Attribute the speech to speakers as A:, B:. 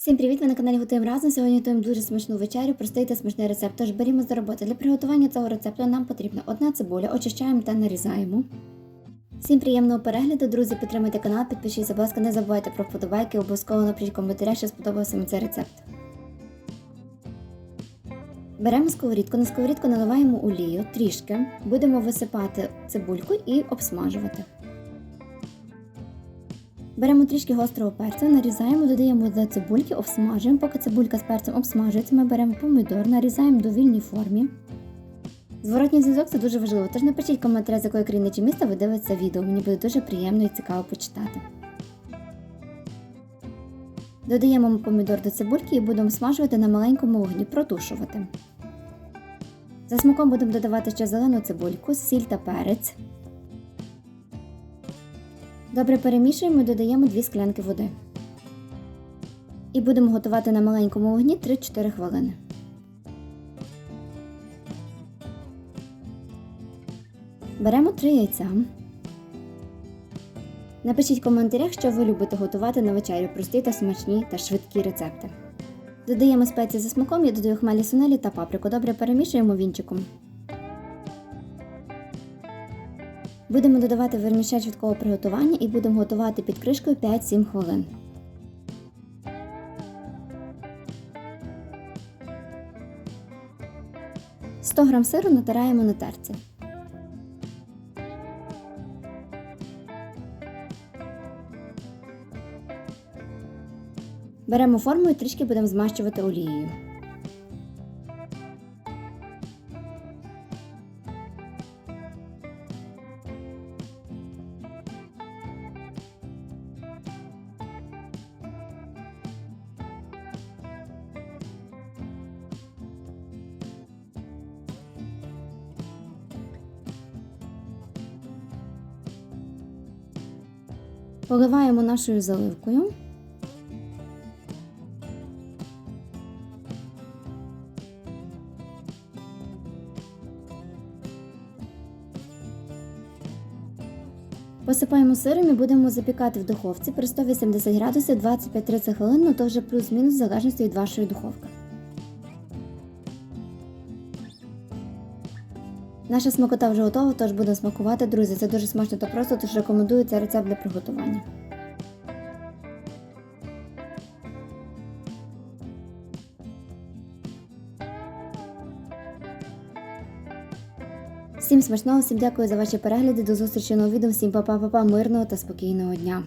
A: Всім привіт! Ви на каналі Готуємо разом. Сьогодні готуємо дуже смачну вечерю, простий та смачний рецепт. Тож берімо до роботи. Для приготування цього рецепту нам потрібна одна цибуля, очищаємо та нарізаємо. Всім приємного перегляду, друзі, підтримуйте канал, підпишіться, будь ласка, не забувайте про вподобайки, обов'язково напишіть в коментарях, що сподобався вам цей рецепт. Беремо сковорідку, на сковорідку наливаємо олію трішки, будемо висипати цибульку і обсмажувати. Беремо трішки гострого перцю, нарізаємо, додаємо до цибульки, обсмажуємо. Поки цибулька з перцем обсмажується, ми беремо помідор, нарізаємо до вільній формі. Зворотній зв'язок це дуже важливо, тож напишіть коментар, з якої країни чи міста ви дивитеся відео. Мені буде дуже приємно і цікаво почитати. Додаємо помідор до цибульки і будемо смажувати на маленькому вогні, протушувати. За смаком будемо додавати ще зелену цибульку, сіль та перець. Добре перемішуємо і додаємо 2 склянки води. І будемо готувати на маленькому вогні 3-4 хвилини. Беремо 3 яйця. Напишіть в коментарях, що ви любите готувати на вечерю прості та смачні та швидкі рецепти. Додаємо спеції за смаком, я додаю хмелі сунелі та паприку. Добре перемішуємо вінчиком. Будемо додавати вермішель швидкого приготування і будемо готувати під кришкою 5-7 хвилин. «100 г сиру натираємо на терці. Беремо форму і трішки будемо змащувати олією. Поливаємо нашою заливкою. Посипаємо сиром і будемо запікати в духовці при 180 градусів 25-30 хвилин, ну то вже плюс-мінус в залежності від вашої духовки. Наша смакота вже готова, тож будемо смакувати, друзі. Це дуже смачно та просто, тож рекомендую цей рецепт для приготування. Всім смачного, всім дякую за ваші перегляди. До зустрічі на відео. Всім па-па-па-па, мирного та спокійного дня.